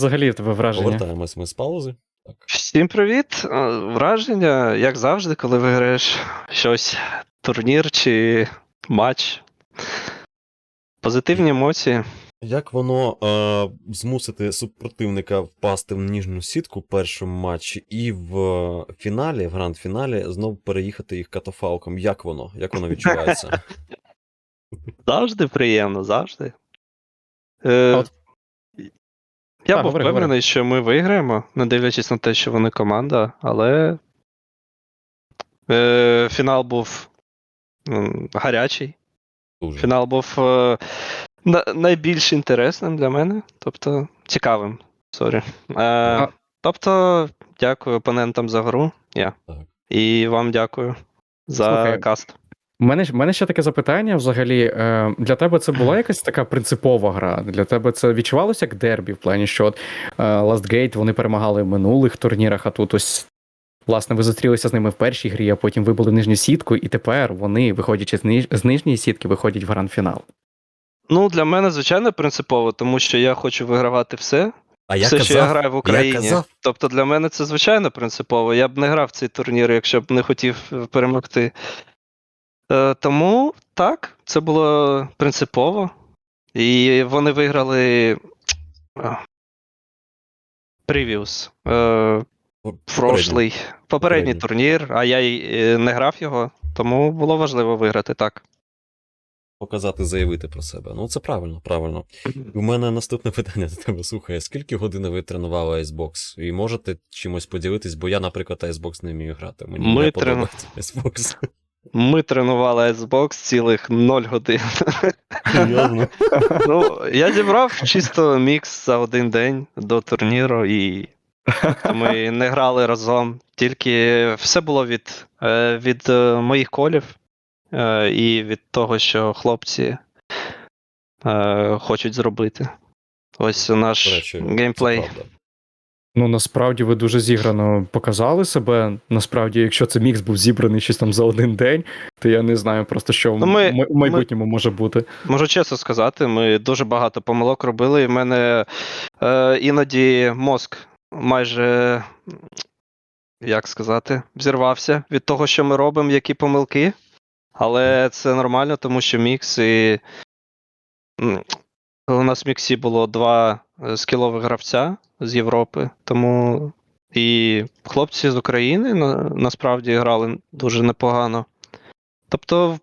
Взагалі в тебе враження. Повертаємось ми з паузи. Так. Всім привіт! Е, Враження, як завжди, коли виграєш щось, турнір чи матч. Позитивні емоції. Як воно е, змусити супротивника впасти в ніжну сітку в першому матчі і в фіналі, в гранд-фіналі, знов переїхати їх катафалком? Як воно? Як воно відчувається? Завжди приємно, завжди. Е, от- Я Так, був говори, впевнений, говори. що ми виграємо, не дивлячись на те, що вони команда, але е, фінал був гарячий. Дуже. Фінал був е, на, найбільш інтересним для мене, тобто цікавим. Сорі. Е, тобто, дякую опонентам за гру. Я. Так. І вам дякую за Слухай, каст. У мене, ж- мене ще таке запитання взагалі. Е, для тебе це була якась така принципова гра? Для тебе це відчувалося як дербі, в плані, що от е, Last Gate вони перемагали в минулих турнірах, а тут ось. Власне, ви зустрілися з ними в першій грі, а потім вибили нижню сітку, і тепер вони, виходячи з, ниж... з нижньої сітки, виходять в гранд-фінал. Ну, для мене, звичайно, принципово, тому що я хочу вигравати все. А я все, казав, що я граю в Україні. казав. Тобто для мене це звичайно принципово. Я б не грав в цей турнір, якщо б не хотів е, перемогти. Е, тому так, це було принципово. І вони виграли. е, Previous. Е, прошлий. Попередній Попередній. турнір, а я й не грав його, тому було важливо виграти так. показати, заявити про себе. Ну, це правильно, правильно. У мене наступне питання до тебе. Слухай, скільки годин ви тренували Icebox? І можете чимось поділитись, бо я, наприклад, Icebox не вмію грати. Мені Ми не трен- подобається Icebox. Ми тренували Xbox цілих 0 годин. Серйозно? Ну, я зібрав чисто мікс за один день до турніру, і ми не грали разом. Тільки все було від, е, від е, моїх колів е, і від того, що хлопці хочуть зробити. Ось наш речі, геймплей. це правда. Ну, насправді ви дуже зіграно показали себе. Насправді, якщо це мікс був зібраний щось там за один день, то я не знаю просто, що Ну, ми- в майбутньому може бути. Можу чесно сказати, ми дуже багато помилок робили, і в мене е, іноді мозк майже, як сказати, взірвався від того, що ми робимо, які помилки. Але це нормально, тому що мікс і. М, У нас в міксі було два е, скілових гравця з Європи, тому і хлопці з України на, насправді грали дуже непогано. Тобто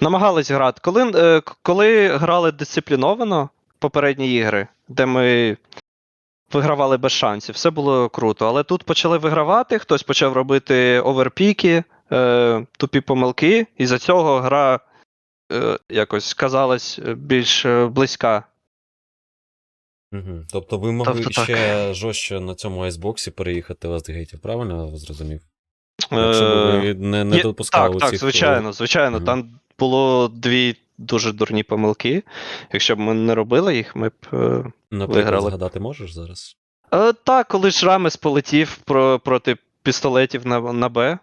намагались грати. Коли, е, коли грали дисципліновано попередні ігри, де ми вигравали без шансів, все було круто. Але тут почали вигравати, хтось почав робити оверпіки, е, тупі помилки, і за цього гра е, якось казалась е, більш е, близька. Угу. Тобто ви могли Тобто так. ще жорстче на цьому айсбоксі переїхати Ластгейтів, правильно я зрозумів? Е, Якщо ви не, не допускали так, так, звичайно, звичайно. Мгм. Там було дві дуже дурні помилки. Якщо б ми не робили їх, ми б. е, Наприклад, виграли. згадати можеш зараз? Е, так, коли ж Рамес полетів про, проти пістолетів на, на Б,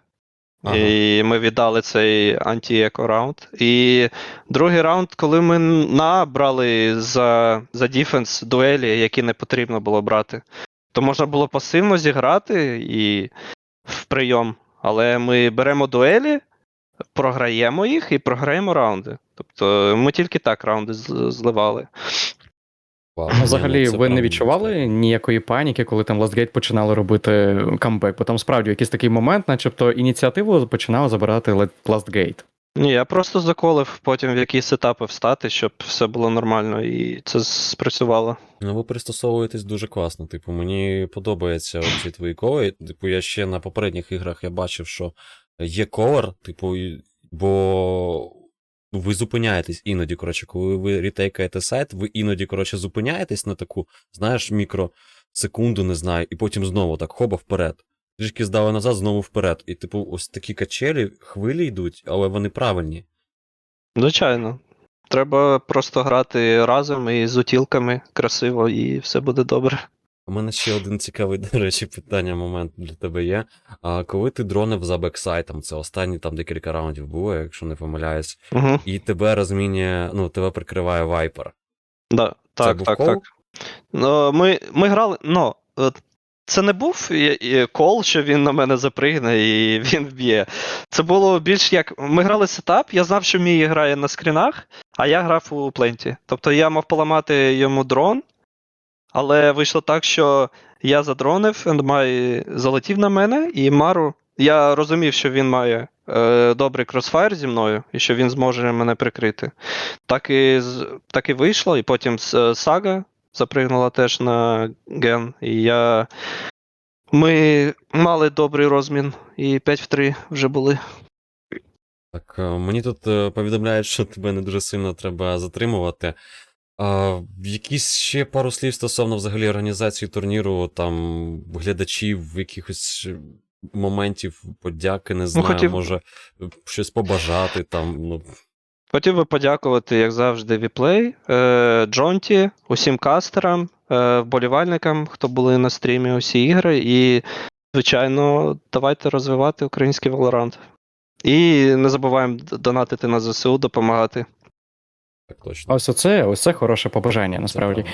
Ага. і ми віддали цей анті-еко раунд. І другий раунд, коли ми на А брали за, за діфенс дуелі, які не потрібно було брати, то можна було пасивно зіграти і в прийом. Але ми беремо дуелі, програємо їх і програємо раунди. Тобто ми тільки так раунди зливали. Вау, взагалі, ну, ви не відчували ніякої паніки, коли там Last Gate починали робити камбек? Бо там справді якийсь такий момент, начебто ініціативу починав забирати Last Gate. Ні, я просто заколив потім в які сетапи встати, щоб все було нормально, і це спрацювало. Ну, ви пристосовуєтесь дуже класно. Типу, мені подобаються ці твої коли. Типу, я ще на попередніх іграх я бачив, що є ковер, типу, бо ви зупиняєтесь іноді, коротше, коли ви ретейкаєте сайт, ви іноді, коротше, зупиняєтесь на таку, знаєш, мікросекунду, не знаю, і потім знову так хоба вперед. Трішки здали назад, знову вперед. І, типу, ось такі качелі, хвилі йдуть, але вони правильні. Звичайно. Треба просто грати разом і з утілками красиво, і все буде добре. У мене ще один цікавий, до речі, питання, момент для тебе є. А коли ти дронив за бексайтом, це останні там декілька раундів було, якщо не помиляюсь, Угу. і тебе розмінює, ну, тебе прикриває вайпер. Да. Так, був так, кол? так. Ну, ми, ми грали. Ну, е, це не був кол, що він на мене запригне і він вб'є. Це було більш як. Ми грали сетап, я знав, що мій грає на скрінах, а я грав у пленті. Тобто я мав поламати йому дрон, але вийшло так, що я задронив, Ендмай залетів на мене, і Мару. Я розумів, що він має е, добрий кросфайр зі мною, і що він зможе мене прикрити. Так і, так і вийшло, і потім сага запригнула теж на ген, і я. Ми мали добрий розмін, і 5 в 3 вже були. Так, е, мені тут е, повідомляють, що тебе не дуже сильно треба затримувати. А, якісь ще пару слів стосовно взагалі організації турніру, там глядачів, якихось моментів, подяки, не знаю, хотів- може е, щось побажати там. Ну, Хотів би подякувати, як завжди, Віплей, е, Джонті, усім кастерам, е, вболівальникам, хто були на стрімі усі ігри. І, звичайно, давайте розвивати український Valorant. І не забуваємо донатити на ЗСУ, допомагати. Точно. Ось оце, ось це хороше побажання, насправді.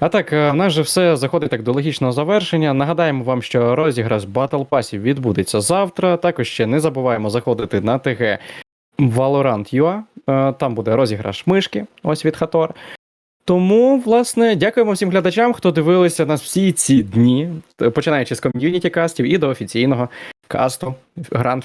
А так, е, в нас же все заходить так до логічного завершення. Нагадаємо вам, що розіграш Battle Pass відбудеться завтра. Також ще не забуваємо заходити на ТГ Valorant.ua. Е, Там буде розіграш мишки, ось від Хатор. Тому, власне, дякуємо всім глядачам, хто дивилися нас всі ці дні, починаючи з ком'юніті кастів і до офіційного касту Grand